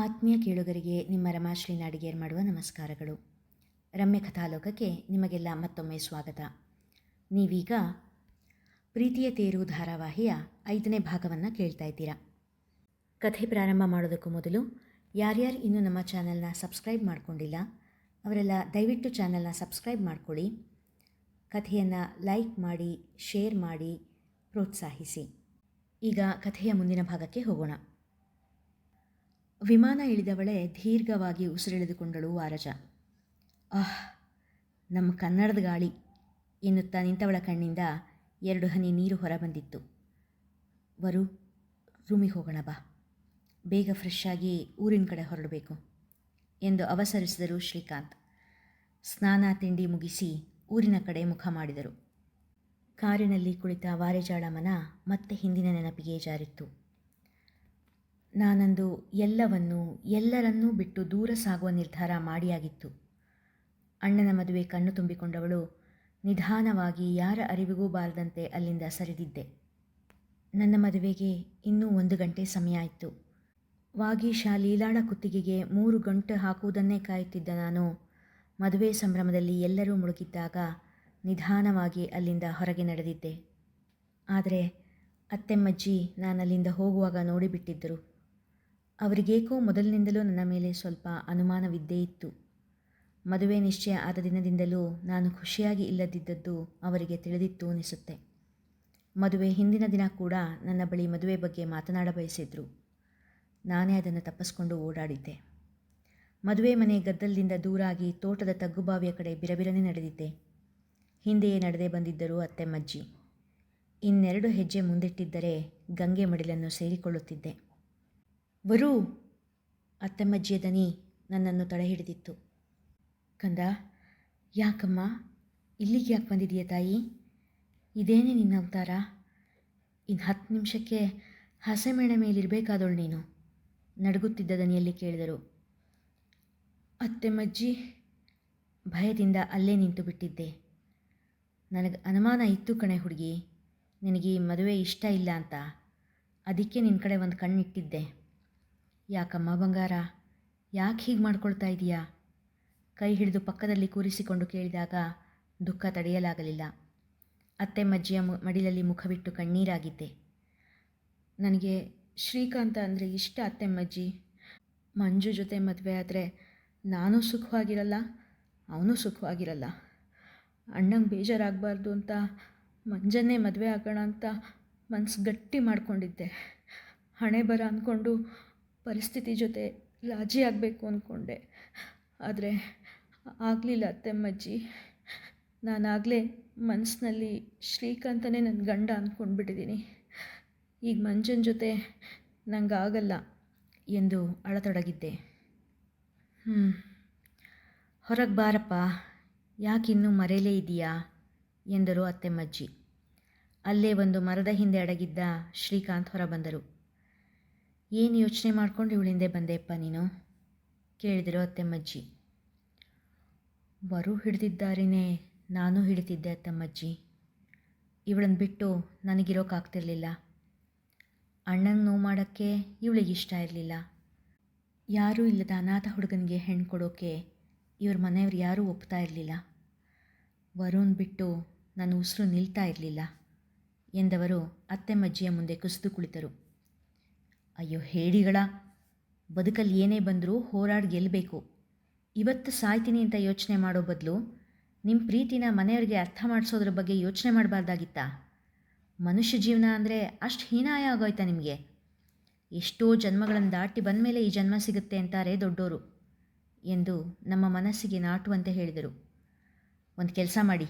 ಆತ್ಮೀಯ ಕೇಳುಗರಿಗೆ ನಿಮ್ಮ ರಮಾಶ್ರೀ ನಾಡಿಗೇರ್ ಮಾಡುವ ನಮಸ್ಕಾರಗಳು. ರಮ್ಯ ಕಥಾಲೋಕಕ್ಕೆ ನಿಮಗೆಲ್ಲ ಮತ್ತೊಮ್ಮೆ ಸ್ವಾಗತ. ನೀವೀಗ ಪ್ರೀತಿಯ ತೇರು ಧಾರಾವಾಹಿಯ ಐದನೇ ಭಾಗವನ್ನು ಕೇಳ್ತಾ ಇದ್ದೀರಾ. ಕಥೆ ಪ್ರಾರಂಭ ಮಾಡೋದಕ್ಕೂ ಮೊದಲು ಯಾರ್ಯಾರು ಇನ್ನೂ ನಮ್ಮ ಚಾನಲ್ನ ಸಬ್ಸ್ಕ್ರೈಬ್ ಮಾಡಿಕೊಂಡಿಲ್ಲ, ಅವರೆಲ್ಲ ದಯವಿಟ್ಟು ಚಾನಲ್ನ ಸಬ್ಸ್ಕ್ರೈಬ್ ಮಾಡಿಕೊಳ್ಳಿ. ಕಥೆಯನ್ನು ಲೈಕ್ ಮಾಡಿ, ಶೇರ್ ಮಾಡಿ, ಪ್ರೋತ್ಸಾಹಿಸಿ. ಈಗ ಕಥೆಯ ಮುಂದಿನ ಭಾಗಕ್ಕೆ ಹೋಗೋಣ. ವಿಮಾನ ಇಳಿದವಳೆ ದೀರ್ಘವಾಗಿ ಉಸಿರೆಳೆದುಕೊಂಡಳು ವಾರಜ ಆಹ್, ನಮ್ಮ ಕನ್ನಡದ ಗಾಳಿ, ಎನ್ನುತ್ತಾ ನಿಂತವಳ ಕಣ್ಣಿಂದ ಎರಡು ಹನಿ ನೀರು ಹೊರಬಂದಿತ್ತು. ವರು, ರೂಮಿಗೆ ಹೋಗೋಣ ಬಾ. ಬೇಗ ಫ್ರೆಶ್ ಆಗಿ ಊರಿನ ಕಡೆ ಹೊರಡಬೇಕು ಎಂದು ಅವಸರಿಸಿದರು ಶ್ರೀಕಾಂತ್. ಸ್ನಾನ ತಿಂಡಿ ಮುಗಿಸಿ ಊರಿನ ಕಡೆ ಮುಖ ಮಾಡಿದರು. ಕಾರಿನಲ್ಲಿ ಕುಳಿತ ವಾರೆಜಾಳ ಮನ ಮತ್ತೆ ಹಿಂದಿನ ನೆನಪಿಗೆ ಜಾರಿತ್ತು. ನಾನಂದು ಎಲ್ಲವನ್ನೂ, ಎಲ್ಲರನ್ನೂ ಬಿಟ್ಟು ದೂರ ಸಾಗುವ ನಿರ್ಧಾರ ಮಾಡಿಯಾಗಿತ್ತು. ಅಣ್ಣನ ಮದುವೆ ಕಣ್ಣು ತುಂಬಿಕೊಂಡವಳು ನಿಧಾನವಾಗಿ ಯಾರ ಅರಿವಿಗೂ ಬಾರದಂತೆ ಅಲ್ಲಿಂದ ಸರಿದಿದ್ದೆ. ನನ್ನ ಮದುವೆಗೆ ಇನ್ನೂ ಒಂದು ಗಂಟೆ ಸಮಯ ಇತ್ತು ವಾಗೀಶ ಲೀಲಾಳ ಕುತ್ತಿಗೆಗೆ ಮೂರು ಗಂಟೆ ಹಾಕುವುದನ್ನೇ ಕಾಯುತ್ತಿದ್ದ ನಾನು, ಮದುವೆ ಸಂಭ್ರಮದಲ್ಲಿ ಎಲ್ಲರೂ ಮುಳುಗಿದ್ದಾಗ ನಿಧಾನವಾಗಿ ಅಲ್ಲಿಂದ ಹೊರಗೆ ನಡೆದಿದ್ದೆ. ಆದರೆ ಅತ್ತೆಮ್ಮಜ್ಜಿ ನಾನಲ್ಲಿಂದ ಹೋಗುವಾಗ ನೋಡಿಬಿಟ್ಟಿದ್ದರು. ಅವರಿಗೇಕೋ ಮೊದಲಿನಿಂದಲೂ ನನ್ನ ಮೇಲೆ ಸ್ವಲ್ಪ ಅನುಮಾನವಿದ್ದೇ ಇತ್ತು. ಮದುವೆ ನಿಶ್ಚಯ ಆದ ದಿನದಿಂದಲೂ ನಾನು ಖುಷಿಯಾಗಿ ಇಲ್ಲದಿದ್ದದ್ದು ಅವರಿಗೆ ತಿಳಿದಿತ್ತು ಅನಿಸುತ್ತೆ. ಮದುವೆ ಹಿಂದಿನ ದಿನ ಕೂಡ ನನ್ನ ಬಳಿ ಮದುವೆ ಬಗ್ಗೆ ಮಾತನಾಡ ಬಯಸಿದ್ರು. ನಾನೇ ಅದನ್ನು ತಪ್ಪಿಸ್ಕೊಂಡು ಓಡಾಡಿದ್ದೆ. ಮದುವೆ ಮನೆ ಗದ್ದಲದಿಂದ ದೂರಾಗಿ ತೋಟದ ತಗ್ಗುಬಾವಿಯ ಕಡೆ ಬಿರಬಿರನೆ ನಡೆದಿದ್ದೆ. ಹಿಂದೆಯೇ ನಡೆದೇ ಬಂದಿದ್ದರು ಅತ್ತೆಮ್ಮಜ್ಜಿ. ಇನ್ನೆರಡು ಹೆಜ್ಜೆ ಮುಂದಿಟ್ಟಿದ್ದರೆ ಗಂಗೆ ಮಡಿಲನ್ನು ಸೇರಿಕೊಳ್ಳುತ್ತಿದ್ದೆ. ವರು ಅತ್ತಮ್ಮಜ್ಜಿಯ ದನಿ ನನ್ನನ್ನು ತಡೆಹಿಡಿದಿತ್ತು. ಕಂದ, ಯಾಕಮ್ಮ? ಇಲ್ಲಿಗೆ ಯಾಕೆ ಬಂದಿದೆಯಾ ತಾಯಿ? ಇದೇನೇ ನಿನ್ನ ಅವತಾರ? ಇನ್ನು ಹತ್ತು ನಿಮಿಷಕ್ಕೆ ಹಸೆಮೇಣ ಮೇಲಿರಬೇಕಾದವಳು ನೀನು, ನಡುಗುತ್ತಿದ್ದ ದನಿಯಲ್ಲಿ ಕೇಳಿದರು. ಅತ್ತೆಮ್ಮಜ್ಜಿ ಭಯದಿಂದ ಅಲ್ಲೇ ನಿಂತು ಬಿಟ್ಟಿದ್ದೆ. ನನಗೆ ಅನುಮಾನ ಇತ್ತು ಕಣೆ ಹುಡುಗಿ. ನಿನಗೆ ಈ ಮದುವೆ ಇಷ್ಟ ಇಲ್ಲ ಅಂತ. ಅದಕ್ಕೆ ನಿನ್ನ ಕಡೆ ಒಂದು ಕಣ್ಣಿಟ್ಟಿದ್ದೆ. ಯಾಕಮ್ಮ ಬಂಗಾರ? ಯಾಕೆ ಹೀಗೆ ಮಾಡ್ಕೊಳ್ತಾ ಇದೀಯಾ? ಕೈ ಹಿಡಿದು ಪಕ್ಕದಲ್ಲಿ ಕೂರಿಸಿಕೊಂಡು ಕೇಳಿದಾಗ ದುಃಖ ತಡೆಯಲಾಗಲಿಲ್ಲ. ಅತ್ತೆಮ್ಮಜ್ಜಿಯ ಮು, ಮಡಿಲಲ್ಲಿ ಮುಖವಿಟ್ಟು ಕಣ್ಣೀರಾಗಿದ್ದೆ. ನನಗೆ ಶ್ರೀಕಾಂತ ಅಂದರೆ ಇಷ್ಟ ಅತ್ತೆಮ್ಮಜ್ಜಿ ಮಂಜು ಜೊತೆ ಮದುವೆ ಆದರೆ ನಾನು ಸುಖವಾಗಿರಲ್ಲ, ಅವನು ಸುಖವಾಗಿರಲ್ಲ. ಅಣ್ಣಂಗೆ ಬೇಜಾರಾಗಬಾರ್ದು ಅಂತ ಮಂಜನ್ನೇ ಮದುವೆ ಆಗೋಣ ಅಂತ ಮನಸ್ಸು ಗಟ್ಟಿ ಮಾಡಿಕೊಂಡಿದ್ದೆ. ಹಣೆ ಬರ ಅಂದ್ಕೊಂಡು ಪರಿಸ್ಥಿತಿ ಜೊತೆ ರಾಜಿ ಆಗಬೇಕು ಅಂದ್ಕೊಂಡೆ ಆದರೆ ಆಗಲಿಲ್ಲ ಅತ್ತೆಮ್ಮಜ್ಜಿ. ನಾನಾಗಲೇ ಮನಸ್ಸಿನಲ್ಲಿ ಶ್ರೀಕಾಂತನೇ ನನ್ನ ಗಂಡ ಅಂದ್ಕೊಂಡ್ಬಿಟ್ಟಿದ್ದೀನಿ ಈಗ ಮಂಜನ ಜೊತೆ ನಂಗೆ ಆಗಲ್ಲ ಎಂದು ಅಳತೊಡಗಿದ್ದೆ. ಹ್ಞೂ ಹೊರಗೆ ಬಾರಪ್ಪ ಯಾಕಿನ್ನೂ ಮರೆಯಲೇ ಇದೆಯಾ? ಎಂದರು ಅತ್ತೆಮ್ಮಜ್ಜಿ. ಅಲ್ಲೇ ಒಂದು ಮರದ ಹಿಂದೆ ಅಡಗಿದ್ದ ಶ್ರೀಕಾಂತ್ ಹೊರ ಬಂದರು ಏನು ಯೋಚನೆ ಮಾಡ್ಕೊಂಡು ಇವಳ ಹಿಂದೆ ಬಂದೆಪ್ಪ ನೀನು? ಕೇಳಿದರು ಅತ್ತೆಮ್ಮಜ್ಜಿ. ವರು ಹಿಡಿದಿದ್ದಾರೇನೆ, ನಾನು ಹಿಡಿತಿದ್ದೆ ಅತ್ತಮ್ಮಜ್ಜಿ. ಇವಳನ್ನು ಬಿಟ್ಟು ನನಗಿರೋಕ್ಕಾಗ್ತಿರ್ಲಿಲ್ಲ ಅಣ್ಣಂಗೆ ನೋವು ಮಾಡೋಕ್ಕೆ ಇವಳಿಗೆ ಇಷ್ಟ ಇರಲಿಲ್ಲ. ಯಾರೂ ಇಲ್ಲದ ಅನಾಥ ಹುಡುಗನಿಗೆ ಹೆಣ್ಣು ಕೊಡೋಕ್ಕೆ ಇವ್ರ ಮನೆಯವ್ರು ಯಾರೂ ಒಪ್ತಾ ಇರಲಿಲ್ಲ. ವರುಣ್ ಬಿಟ್ಟು ನನ್ನ ಉಸಿರು ನಿಲ್ತಾ ಇರಲಿಲ್ಲ ಎಂದವರು ಅತ್ತೆಮ್ಮಜ್ಜಿಯ ಮುಂದೆ ಕುಸಿದು ಕುಳಿತರು. ಅಯ್ಯೋ ಹೇಳಿಗಳ, ಬದುಕಲ್ಲಿ ಏನೇ ಬಂದರೂ ಹೋರಾಡಿ ಗೆಲ್ಲಬೇಕು ಇವತ್ತು ಸಾಯ್ತೀನಿ ಅಂತ ಯೋಚನೆ ಮಾಡೋ ಬದಲು ನಿಮ್ಮ ಪ್ರೀತಿನ ಮನೆಯವ್ರಿಗೆ ಅರ್ಥ ಮಾಡಿಸೋದ್ರ ಬಗ್ಗೆ ಯೋಚನೆ ಮಾಡಬಾರ್ದಾಗಿತ್ತಾ? ಮನುಷ್ಯ ಜೀವನ ಅಂದರೆ ಅಷ್ಟು ಹೀನಾಯ ಆಗೋಯ್ತಾ ನಿಮಗೆ? ಎಷ್ಟೋ ಜನ್ಮಗಳನ್ನು ದಾಟಿ ಬಂದ ಮೇಲೆ ಈ ಜನ್ಮ ಸಿಗುತ್ತೆ ಅಂತಾರೆ ದೊಡ್ಡೋರು ಎಂದು ನಮ್ಮ ಮನಸ್ಸಿಗೆ ನಾಟುವಂತೆ ಹೇಳಿದರು. ಒಂದು ಕೆಲಸ ಮಾಡಿ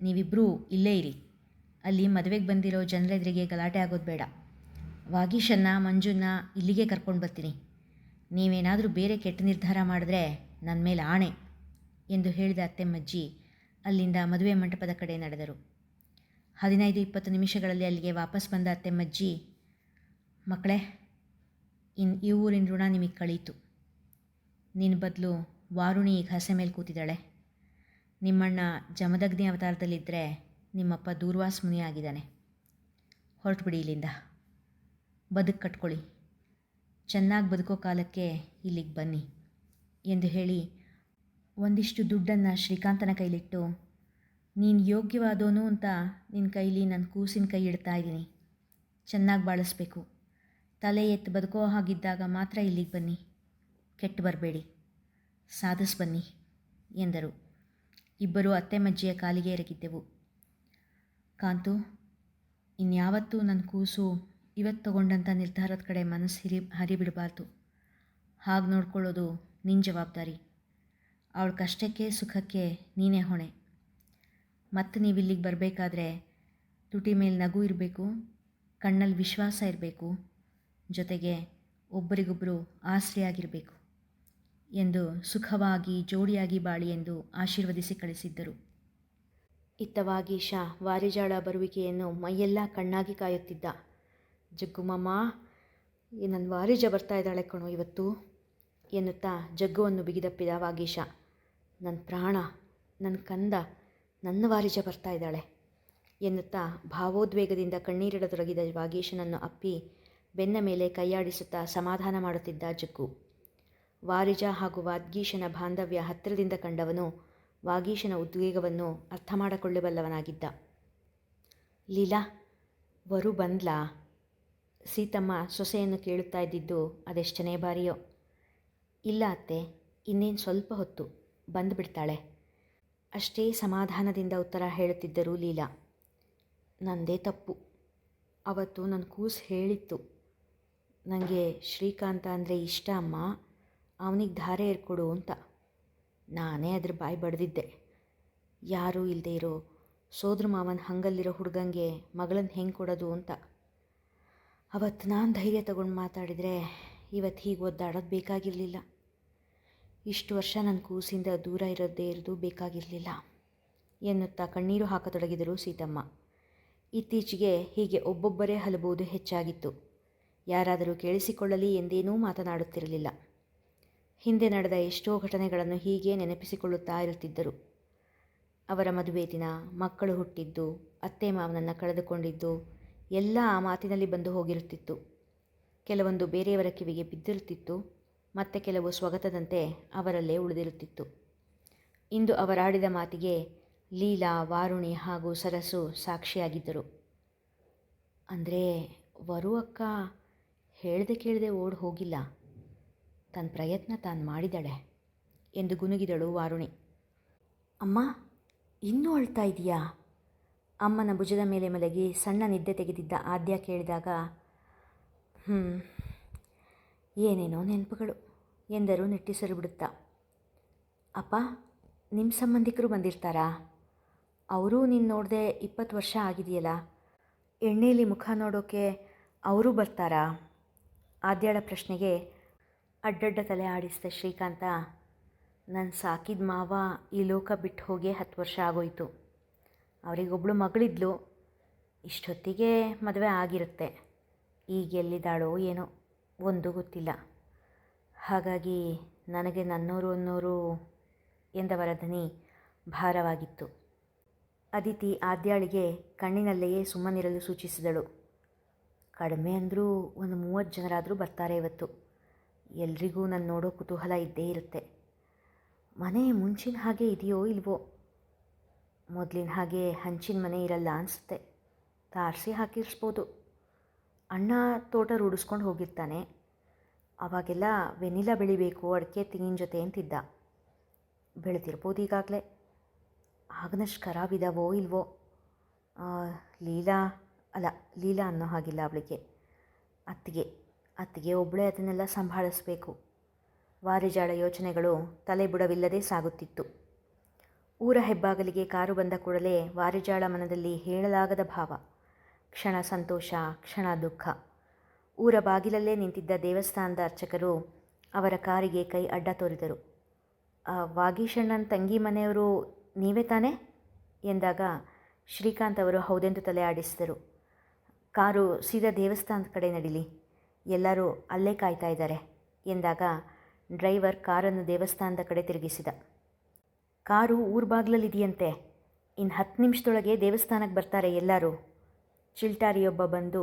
ನೀವಿಬ್ಬರೂ ಇಲ್ಲೇ ಇರಿ. ಅಲ್ಲಿ ಮದುವೆಗೆ ಬಂದಿರೋ ಜನರೆದುರಿಗೆ ಗಲಾಟೆ ಆಗೋದು ಬೇಡ. ವಾಗೀಶನ್ನ ಮಂಜುನ ಇಲ್ಲಿಗೆ ಕರ್ಕೊಂಡು ಬರ್ತೀನಿ. ನೀವೇನಾದರೂ ಬೇರೆ ಕೆಟ್ಟ ನಿರ್ಧಾರ ಮಾಡಿದ್ರೆ ನನ್ನ ಮೇಲೆ ಆಣೆ ಎಂದು ಹೇಳಿದ ಅತ್ತೆಮ್ಮಜ್ಜಿ ಅಲ್ಲಿಂದ ಮದುವೆ ಮಂಟಪದ ಕಡೆ ನಡೆದರು. ಹದಿನೈದು ಇಪ್ಪತ್ತು ನಿಮಿಷಗಳಲ್ಲಿ ಅಲ್ಲಿಗೆ ವಾಪಸ್ ಬಂದ ಅತ್ತೆಮ್ಮಜ್ಜಿ, ಮಕ್ಕಳೇ, ಇನ್ ಈ ಊರಿನ ಋಣ ನಿಮಗೆ ಕಳೀತು. ನಿನ್ನ ಬದಲು ವಾರುಣಿ ಈಗ ಹಸೆ ಮೇಲೆ ಕೂತಿದ್ದಾಳೆ. ನಿಮ್ಮಣ್ಣ ಜಮದಗ್ನಿ ಅವತಾರದಲ್ಲಿದ್ದರೆ ನಿಮ್ಮಪ್ಪ ದೂರ್ವಾಸ ಮುನಿ ಆಗಿದ್ದಾನೆ ಹೊರಟುಬಿಡಿ ಇಲ್ಲಿಂದ. ಬದುಕು ಕಟ್ಕೊಳ್ಳಿ. ಚೆನ್ನಾಗಿ ಬದುಕೋ ಕಾಲಕ್ಕೆ ಇಲ್ಲಿಗೆ ಬನ್ನಿ ಎಂದು ಹೇಳಿ ಒಂದಿಷ್ಟು ದುಡ್ಡನ್ನು ಶ್ರೀಕಾಂತನ ಕೈಲಿಟ್ಟು, ನೀನು ಯೋಗ್ಯವಾದೋನು ಅಂತ ನಿನ್ನ ಕೈಲಿ ನನ್ನ ಕೂಸಿನ ಕೈ ಇಡ್ತಾ ಇದ್ದೀನಿ ಚೆನ್ನಾಗಿ ಬಾಳಿಸ್ಬೇಕು. ತಲೆ ಎತ್ತು ಬದುಕೋ ಹಾಗಿದ್ದಾಗ ಮಾತ್ರ ಇಲ್ಲಿಗೆ ಬನ್ನಿ. ಕೆಟ್ಟು ಬರಬೇಡಿ. ಸಾಧಿಸ್ ಬನ್ನಿ ಎಂದರು. ಇಬ್ಬರು ಅತ್ತೆ ಮಜ್ಜಿಯ ಕಾಲಿಗೆ ಎರಗಿದ್ದೆವು. ಕಾಂತು, ಇನ್ಯಾವತ್ತೂ ನನ್ನ ಕೂಸು ಇವತ್ತು ತಗೊಂಡಂಥ ನಿರ್ಧಾರದ ಕಡೆ ಮನಸ್ಸು ಹಿರಿ, ಹರಿಬಿಡಬಾರ್ದು. ಹಾಗೆ ನೋಡ್ಕೊಳ್ಳೋದು ನಿನ್ನ ಜವಾಬ್ದಾರಿ. ಅವಳ ಕಷ್ಟಕ್ಕೆ, ಸುಖಕ್ಕೆ ನೀನೇ ಹೊಣೆ. ಮತ್ತು ನೀವು ಇಲ್ಲಿಗೆ ಬರಬೇಕಾದ್ರೆ ತುಟಿ ಮೇಲೆ ನಗು ಇರಬೇಕು ಕಣ್ಣಲ್ಲಿ ವಿಶ್ವಾಸ ಇರಬೇಕು, ಜೊತೆಗೆ ಒಬ್ಬರಿಗೊಬ್ಬರು ಆಸರೆಯಾಗಿರಬೇಕು ಎಂದು ಸುಖವಾಗಿ, ಜೋಡಿಯಾಗಿ ಬಾಳಿ ಎಂದು ಆಶೀರ್ವದಿಸಿ ಕಳಿಸಿದ್ದರು. ಇತ್ತವಾಗಿ ಶಾ ವಾರಿಜಾಳ ಬರುವಿಕೆಯನ್ನು ಮೈಯೆಲ್ಲ ಕಣ್ಣಾಗಿ ಕಾಯುತ್ತಿದ್ದ. ಜಗ್ಗುಮಮ್ಮ ಈ ನನ್ನ ವಾರಿಜ ಬರ್ತಾ ಇದ್ದಾಳೆ ಕಣೋ ಇವತ್ತು, ಎನ್ನುತ್ತಾ ಜಗ್ಗುವನ್ನು ಬಿಗಿದಪ್ಪಿದ ವಾಗೀಶ ನನ್ನ ಪ್ರಾಣ ನನ್ನ ಕಂದ, ನನ್ನ ವಾರಿಜ ಬರ್ತಾ ಇದ್ದಾಳೆ, ಎನ್ನುತ್ತಾ ಭಾವೋದ್ವೇಗದಿಂದ ಕಣ್ಣೀರಿಡತೊಡಗಿದ ವಾಗೀಶನನ್ನು ಅಪ್ಪಿ ಬೆನ್ನ ಮೇಲೆ ಕೈಯಾಡಿಸುತ್ತಾ ಸಮಾಧಾನ ಮಾಡುತ್ತಿದ್ದ ಜಗ್ಗು. ವಾರಿಜ ಹಾಗೂ ವಾದ್ಗೀಶನ ಬಾಂಧವ್ಯ ಹತ್ತಿರದಿಂದ ಕಂಡವನು ವಾಗೀಶನ ಉದ್ವೇಗವನ್ನು ಅರ್ಥ ಮಾಡಿಕೊಳ್ಳಬಲ್ಲವನಾಗಿದ್ದ ಲೀಲಾ ವರು ಬಂದ್ಲಾ ಸೀತಮ್ಮ ಸೊಸೆಯನ್ನು ಕೇಳುತ್ತಾ ಇದ್ದಿದ್ದು ಅದೆಷ್ಟನೇ ಬಾರಿಯೋ. ಇಲ್ಲ ಅತ್ತೆ, ಇನ್ನೇನು ಸ್ವಲ್ಪ ಹೊತ್ತು ಬಂದುಬಿಡ್ತಾಳೆ ಅಷ್ಟೇ ಸಮಾಧಾನದಿಂದ ಉತ್ತರ ಹೇಳುತ್ತಿದ್ದರು ಲೀಲಾ. ನಂದೇ ತಪ್ಪು. ಅವತ್ತು ನನ್ನ ಕೂಸು ಹೇಳಿತ್ತು. ನನಗೆ ಶ್ರೀಕಾಂತ ಅಂದರೆ ಇಷ್ಟ ಅಮ್ಮ, ಅವನಿಗೆ ಧಾರೆ ಏರ್ಕೊಡು ಅಂತ. ನಾನೇ ಅದ್ರ ಬಾಯಿ ಬಡ್ದಿದ್ದೆ. ಯಾರೂ ಇಲ್ಲದೆ ಇರೋ ಸೋದ್ರ ಮಾವನ ಹಂಗಲ್ಲಿರೋ ಹುಡುಗಂಗೆ ಮಗಳನ್ನ ಹೆಂಗೆ ಕೊಡೋದು ಅಂತ. ಅವತ್ತು ನಾನು ಧೈರ್ಯ ತಗೊಂಡು ಮಾತಾಡಿದರೆ ಇವತ್ತು ಹೀಗೆ ಒದ್ದಾಡೋದು ಬೇಕಾಗಿರಲಿಲ್ಲ. ಇಷ್ಟು ವರ್ಷ ನನ್ನ ಕೂಸಿಂದ ದೂರ ಇರೋದೇ ಇರೋದು ಬೇಕಾಗಿರಲಿಲ್ಲ. ಎನ್ನುತ್ತಾ ಕಣ್ಣೀರು ಹಾಕತೊಡಗಿದರು ಸೀತಮ್ಮ. ಇತ್ತೀಚೆಗೆ ಹೀಗೆ ಒಬ್ಬೊಬ್ಬರೇ ಹಲಬಹುದು ಹೆಚ್ಚಾಗಿತ್ತು. ಯಾರಾದರೂ ಕೇಳಿಸಿಕೊಳ್ಳಲಿ ಎಂದೇನೂ ಮಾತನಾಡುತ್ತಿರಲಿಲ್ಲ. ಹಿಂದೆ ನಡೆದ ಎಷ್ಟೋ ಘಟನೆಗಳನ್ನು ಹೀಗೆ ನೆನಪಿಸಿಕೊಳ್ಳುತ್ತಾ ಇರುತ್ತಿದ್ದರು. ಅವರ ಮದುವೆ ದಿನ, ಮಕ್ಕಳು ಹುಟ್ಟಿದ್ದು, ಅತ್ತೆ ಮಾವನನ್ನು ಕಳೆದುಕೊಂಡಿದ್ದು ಎಲ್ಲ ಆ ಮಾತಿನಲ್ಲಿ ಬಂದು ಹೋಗಿರುತ್ತಿತ್ತು. ಕೆಲವೊಂದು ಬೇರೆಯವರ ಕಿವಿಗೆ ಬಿದ್ದಿರುತ್ತಿತ್ತು, ಮತ್ತೆ ಕೆಲವು ಸ್ವಗತದಂತೆ ಅವರಲ್ಲೇ ಉಳಿದಿರುತ್ತಿತ್ತು. ಇಂದು ಅವರಾಡಿದ ಮಾತಿಗೆ ಲೀಲಾ, ವಾರುಣಿ ಹಾಗೂ ಸರಸು ಸಾಕ್ಷಿಯಾಗಿದ್ದರು. ಅಂದರೆ ವರು ಅಕ್ಕ ಹೇಳ್ದೆ ಕೇಳದೆ ಓಡ್ ಹೋಗಿಲ್ಲ. ತನ್ನ ಪ್ರಯತ್ನ ತಾನು ಮಾಡಿದಳೆ, ಎಂದು ಗುನುಗಿದಳು ವಾರುಣಿ. ಅಮ್ಮ, ಇನ್ನೂ ಅಳ್ತಾ ಇದೆಯಾ? ಅಮ್ಮನ ಭುಜದ ಮೇಲೆ ಮಲಗಿ ಸಣ್ಣ ನಿದ್ದೆ ತೆಗೆದಿದ್ದ ಆದ್ಯ ಕೇಳಿದಾಗ ಹ್ಞೂ ಏನೇನೋ ನೆನಪುಗಳು, ಎಂದರು ನಿಟ್ಟಿಸಲು ಬಿಡುತ್ತಾ. ಅಪ್ಪ ನಿಮ್ಮ ಸಂಬಂಧಿಕರು ಬಂದಿರ್ತಾರಾ? ಅವರೂ ನೀನು ನೋಡದೆ ಇಪ್ಪತ್ತು ವರ್ಷ ಆಗಿದೆಯಲ್ಲ ಎಣ್ಣೆಯಲ್ಲಿ ಮುಖ ನೋಡೋಕ್ಕೆ ಅವರೂ ಬರ್ತಾರಾ? ಆದ್ಯಾಳ ಪ್ರಶ್ನೆಗೆ ಅಡ್ಡಡ್ಡ ತಲೆ ಆಡಿಸಿದ ಶ್ರೀಕಾಂತ ನನ್ನ ಸಾಕಿದ ಮಾವ ಈ ಲೋಕ ಬಿಟ್ಟು ಹೋಗಿ ಹತ್ತು ವರ್ಷ ಆಗೋಯ್ತು. ಅವರಿಗೊಬ್ಳು ಮಗಳಿದ್ಲು. ಇಷ್ಟೊತ್ತಿಗೆ ಮದುವೆ ಆಗಿರುತ್ತೆ. ಈಗ ಎಲ್ಲಿದ್ದಾಳೋ ಏನೋ ಒಂದು ಗೊತ್ತಿಲ್ಲ. ಹಾಗಾಗಿ ನನಗೆ ನನ್ನೂರು ಅನ್ನೋರು ಎಂದವರ ಧನಿ ಭಾರವಾಗಿತ್ತು. ಅದಿತಿ ಆದ್ಯಾಳಿಗೆ ಕಣ್ಣಿನಲ್ಲೆಯೇ ಸುಮ್ಮನಿರಲು ಸೂಚಿಸಿದಳು. ಕಡಿಮೆ ಅಂದರೂ ಒಂದು ಮೂವತ್ತು ಜನರಾದರೂ ಬರ್ತಾರೆ ಇವತ್ತು. ಎಲ್ರಿಗೂ ನಾನು ನೋಡೋ ಕುತೂಹಲ ಇದ್ದೇ ಇರುತ್ತೆ. ಮನೆ ಮುಂಚಿನ ಹಾಗೆ ಇದೆಯೋ ಇಲ್ವೋ? ಮೊದಲಿನ ಹಾಗೆ ಹಂಚಿನ ಮನೆ ಇರಲ್ಲ ಅನಿಸುತ್ತೆ. ತಾರಸಿ ಹಾಕಿರ್ಸ್ಬೋದು. ಅಣ್ಣ ತೋಟ ರೂಢಿಸ್ಕೊಂಡು ಹೋಗಿರ್ತಾನೆ. ಅವಾಗೆಲ್ಲ ವೆನಿಲಾ ಬೆಳಿಬೇಕು, ಅಡಿಕೆ, ತೆಂಗಿನ ಜೊತೆ ಅಂತಿದ್ದ. ಬೆಳೆದಿರ್ಬೋದು ಈಗಾಗಲೇ. ಆಗನಷ್ಟು ಖರಾಬಿದಾವೋ ಇಲ್ವೋ? ಲೀಲಾ, ಅಲ್ಲ, ಲೀಲಾ ಅನ್ನೋ ಹಾಗಿಲ್ಲ ಅವಳಿಗೆ. ಅತ್ತಿಗೆ. ಅತ್ತಿಗೆ ಒಬ್ಬಳೇ ಅದನ್ನೆಲ್ಲ ಸಂಭಾಳಿಸ್ಬೇಕು. ವಾರಿಜಾಳ ಯೋಚನೆಗಳು ತಲೆ ಬುಡವಿಲ್ಲದೆ ಸಾಗುತ್ತಿತ್ತು. ಊರ ಹೆಬ್ಬಾಗಲಿಗೆ ಕಾರು ಬಂದ ಕೂಡಲೇ ವಾರಿಜಾಳ ಮನದಲ್ಲಿ ಹೇಳಲಾಗದ ಭಾವ. ಕ್ಷಣ ಸಂತೋಷ, ಕ್ಷಣ ದುಃಖ. ಊರ ಬಾಗಿಲಲ್ಲೇ ನಿಂತಿದ್ದ ದೇವಸ್ಥಾನದ ಅರ್ಚಕರು ಅವರ ಕಾರಿಗೆ ಕೈ ಅಡ್ಡ ತೋರಿದರು. ವಾಗೀಶಣ್ಣನ ತಂಗಿ ಮನೆಯವರು ನೀವೇ ತಾನೇ? ಎಂದಾಗ ಶ್ರೀಕಾಂತ್ ಅವರು ಹೌದೆಂದು ತಲೆ ಆಡಿಸಿದರು. ಕಾರು ಸೀದಾ ದೇವಸ್ಥಾನದ ಕಡೆ ನಡೀಲಿ. ಎಲ್ಲರೂ ಅಲ್ಲೇ ಕಾಯ್ತಾ ಇದ್ದಾರೆ ಎಂದಾಗ ಡ್ರೈವರ್ ಕಾರನ್ನು ದೇವಸ್ಥಾನದ ಕಡೆ ತಿರುಗಿಸಿದ. ಕಾರು ಊರ ಬಾಗಿಲಲ್ಲಿದೆಯಂತೆ. ಇನ್ನು ಹತ್ತು ನಿಮಿಷದೊಳಗೆ ದೇವಸ್ಥಾನಕ್ಕೆ ಬರ್ತಾರೆ ಎಲ್ಲರೂ. ಚಿಲ್ಟಾರಿಯೊಬ್ಬ ಬಂದು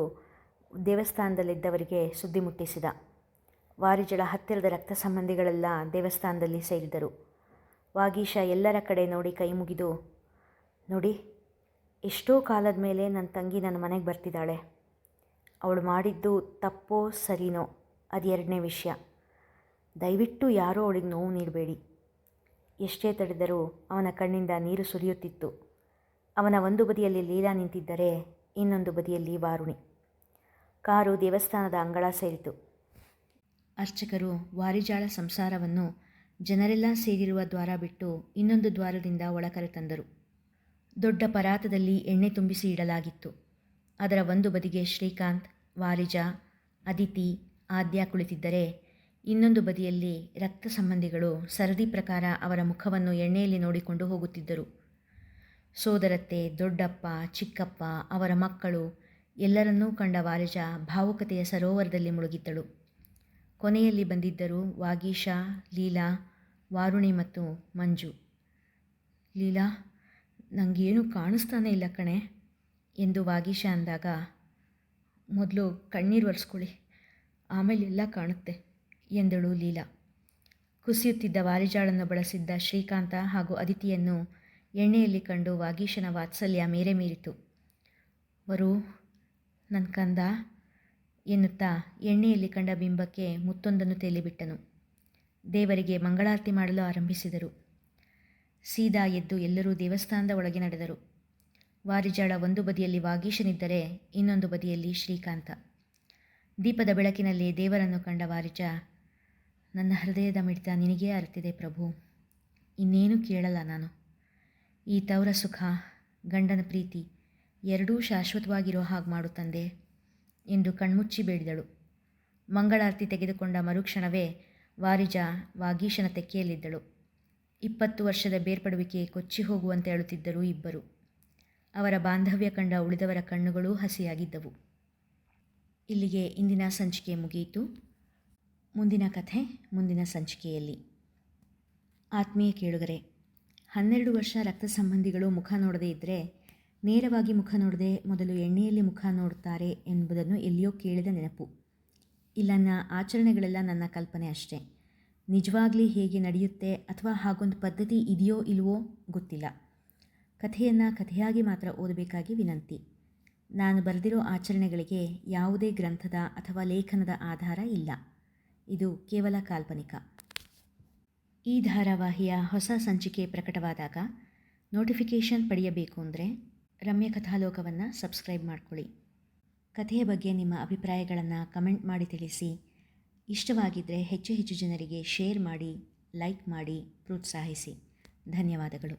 ದೇವಸ್ಥಾನದಲ್ಲಿದ್ದವರಿಗೆ ಸುದ್ದಿ ಮುಟ್ಟಿಸಿದ. ವಾರಿಜಳ ಹತ್ತಿರದ ರಕ್ತ ಸಂಬಂಧಿಗಳೆಲ್ಲ ದೇವಸ್ಥಾನದಲ್ಲಿ ಸೇರಿದರು ವಾಗೀಶ ಎಲ್ಲರ ಕಡೆ ನೋಡಿ ಕೈ ಮುಗಿದು, ನೋಡಿ, ಎಷ್ಟೋ ಕಾಲದ ಮೇಲೆ ನನ್ನ ತಂಗಿ ನನ್ನ ಮನೆಗೆ ಬರ್ತಿದ್ದಾಳೆ ಅವಳು ಮಾಡಿದ್ದು ತಪ್ಪೋ ಸರಿನೋ, ಅದು ಎರಡನೇ ವಿಷಯ. ದಯವಿಟ್ಟು ಯಾರೂ ಅವಳಿಗೆ ನೋವು ನೀಡಬೇಡಿ. ಎಷ್ಟೇ ತಡೆದರೂ ಅವನ ಕಣ್ಣಿಂದ ನೀರು ಸುರಿಯುತ್ತಿತ್ತು. ಅವನ ಒಂದು ಬದಿಯಲ್ಲಿ ಲೀಲಾ ನಿಂತಿದ್ದರೆ ಇನ್ನೊಂದು ಬದಿಯಲ್ಲಿ ವಾರುಣಿ. ಕಾರು ದೇವಸ್ಥಾನದ ಅಂಗಳ ಸೇರಿತು. ಅರ್ಚಕರು ವಾರಿಜಾಳ ಸಂಸಾರವನ್ನು ಜನರೆಲ್ಲ ಸೇರಿರುವ ದ್ವಾರ ಬಿಟ್ಟು ಇನ್ನೊಂದು ದ್ವಾರದಿಂದ ಒಳಕರೆ ತಂದರು. ದೊಡ್ಡ ಪರಾತದಲ್ಲಿ ಎಣ್ಣೆ ತುಂಬಿಸಿ ಇಡಲಾಗಿತ್ತು. ಅದರ ಒಂದು ಬದಿಗೆ ಶ್ರೀಕಾಂತ್, ವಾರಿಜಾ, ಅದಿತಿ, ಆದ್ಯ ಕುಳಿತಿದ್ದರೆ ಇನ್ನೊಂದು ಬದಿಯಲ್ಲಿ ರಕ್ತ ಸಂಬಂಧಿಗಳು ಸರದಿ ಪ್ರಕಾರ ಅವರ ಮುಖವನ್ನು ಎಣ್ಣೆಯಲ್ಲಿ ನೋಡಿಕೊಂಡು ಹೋಗುತ್ತಿದ್ದರು. ಸೋದರತ್ತೆ, ದೊಡ್ಡಪ್ಪ, ಚಿಕ್ಕಪ್ಪ, ಅವರ ಮಕ್ಕಳು ಎಲ್ಲರನ್ನೂ ಕಂಡ ವಾರಿಜ ಭಾವುಕತೆಯ ಸರೋವರದಲ್ಲಿ ಮುಳುಗಿದ್ದಳು. ಕೊನೆಯಲ್ಲಿ ಬಂದಿದ್ದರು ವಾಗೀಶ, ಲೀಲಾ, ವಾರುಣಿ ಮತ್ತು ಮಂಜು. ಲೀಲಾ ನನಗೇನು ಕಾಣಿಸ್ತಾನೆ ಇಲ್ಲ ಕಣೆ ಎಂದು ವಾಗೀಶ ಅಂದಾಗ, ಮೊದಲು ಕಣ್ಣೀರು ಒರೆಸ್ಕೊಳ್ಳಿ, ಆಮೇಲೆ ಎಲ್ಲ ಕಾಣುತ್ತೆ. ಎಂದಳು ಲೀಲಾ. ಕುಸಿಯುತ್ತಿದ್ದ ವಾರಿಜಾಳನ್ನು ಬಳಸಿದ್ದ ಶ್ರೀಕಾಂತ ಹಾಗೂ ಅದಿತಿಯನ್ನು ಎಣ್ಣೆಯಲ್ಲಿ ಕಂಡು ವಾಗೀಶನ ವಾತ್ಸಲ್ಯ ಮೇರೆ ಮೀರಿತು. ವರು ನನ್ನ ಕಂದ, ಎನ್ನುತ್ತಾ ಎಣ್ಣೆಯಲ್ಲಿ ಕಂಡ ಬಿಂಬಕ್ಕೆ ಮುತ್ತೊಂದನ್ನು ತೇಲಿಬಿಟ್ಟನು. ದೇವರಿಗೆ ಮಂಗಳಾರತಿ ಮಾಡಲು ಆರಂಭಿಸಿದರು. ಸೀದಾ ಎದ್ದು ಎಲ್ಲರೂ ದೇವಸ್ಥಾನದ ಒಳಗೆ ನಡೆದರು. ವಾರಿಜಾಳ ಒಂದು ಬದಿಯಲ್ಲಿ ವಾಗೀಶನಿದ್ದರೆ ಇನ್ನೊಂದು ಬದಿಯಲ್ಲಿ ಶ್ರೀಕಾಂತ. ದೀಪದ ಬೆಳಕಿನಲ್ಲಿ ದೇವರನ್ನು ಕಂಡ ವಾರಿಜ ನನ್ನ ಹೃದಯದ ಮಿಡಿತ ನಿನಗೇ ಅರಿತಿದೆ ಪ್ರಭು. ಇನ್ನೇನು ಕೇಳಲ್ಲ ನಾನು. ಈ ತವರ ಸುಖ, ಗಂಡನ ಪ್ರೀತಿ ಎರಡೂ ಶಾಶ್ವತವಾಗಿರೋ ಹಾಗೆ ಮಾಡು ತಂದೆ ಎಂದು ಕಣ್ಮುಚ್ಚಿ ಬೇಡಿದಳು. ಮಂಗಳಾರತಿ ತೆಗೆದುಕೊಂಡ ಮರುಕ್ಷಣವೇ ವಾರಿಜ ವಾಗೀಶನ ತೆಕ್ಕೆಯಲ್ಲಿದ್ದಳು. ಇಪ್ಪತ್ತು ವರ್ಷದ ಬೇರ್ಪಡುವಿಕೆ ಕೊಚ್ಚಿ ಹೋಗುವಂತೆ ಅಳುತ್ತಿದ್ದರು ಇಬ್ಬರು. ಅವರ ಬಾಂಧವ್ಯ ಕಂಡ ಉಳಿದವರ ಕಣ್ಣುಗಳೂ ಹಸಿಯಾಗಿದ್ದವು. ಇಲ್ಲಿಗೆ ಇಂದಿನ ಸಂಚಿಕೆ ಮುಗಿಯಿತು. ಮುಂದಿನ ಕಥೆ ಮುಂದಿನ ಸಂಚಿಕೆಯಲ್ಲಿ. ಆತ್ಮೀಯ ಕೇಳುಗರೆ, ಹನ್ನೆರಡು ವರ್ಷ ರಕ್ತ ಸಂಬಂಧಿಗಳು ಮುಖ ನೋಡದೇ ಇದ್ದರೆ ನೇರವಾಗಿ ಮುಖ ನೋಡದೆ ಮೊದಲು ಎಣ್ಣೆಯಲ್ಲಿ ಮುಖ ನೋಡುತ್ತಾರೆ ಎಂಬುದನ್ನು ಎಲ್ಲಿಯೋ ಕೇಳಿದ ನೆನಪು. ಇಲ್ಲನ್ನ ಆಚರಣೆಗಳೆಲ್ಲ ನನ್ನ ಕಲ್ಪನೆ ಅಷ್ಟೇ. ನಿಜವಾಗ್ಲಿ ಹೇಗೆ ನಡೆಯುತ್ತೆ ಅಥವಾ ಹಾಗೊಂದು ಪದ್ಧತಿ ಇದೆಯೋ ಇಲ್ವೋ ಗೊತ್ತಿಲ್ಲ. ಕಥೆಯನ್ನು ಕಥೆಯಾಗಿ ಮಾತ್ರ ಓದಬೇಕಾಗಿ ವಿನಂತಿ. ನಾನು ಬರೆದಿರೋ ಆಚರಣೆಗಳಿಗೆ ಯಾವುದೇ ಗ್ರಂಥದ ಅಥವಾ ಲೇಖನದ ಆಧಾರ ಇಲ್ಲ. ಇದು ಕೇವಲ ಕಾಲ್ಪನಿಕ. ಈ ಧಾರಾವಾಹಿಯ ಹೊಸ ಸಂಚಿಕೆ ಪ್ರಕಟವಾದಾಗ ನೋಟಿಫಿಕೇಷನ್ ಪಡೆಯಬೇಕು ಅಂದರೆ ರಮ್ಯ ಕಥಾಲೋಕವನ್ನು ಸಬ್ಸ್ಕ್ರೈಬ್ ಮಾಡ್ಕೊಳ್ಳಿ. ಕಥೆಯ ಬಗ್ಗೆ ನಿಮ್ಮ ಅಭಿಪ್ರಾಯಗಳನ್ನು ಕಮೆಂಟ್ ಮಾಡಿ ತಿಳಿಸಿ. ಇಷ್ಟವಾಗಿದ್ದರೆ ಹೆಚ್ಚು ಹೆಚ್ಚು ಜನರಿಗೆ ಶೇರ್ ಮಾಡಿ, ಲೈಕ್ ಮಾಡಿ, ಪ್ರೋತ್ಸಾಹಿಸಿ. ಧನ್ಯವಾದಗಳು.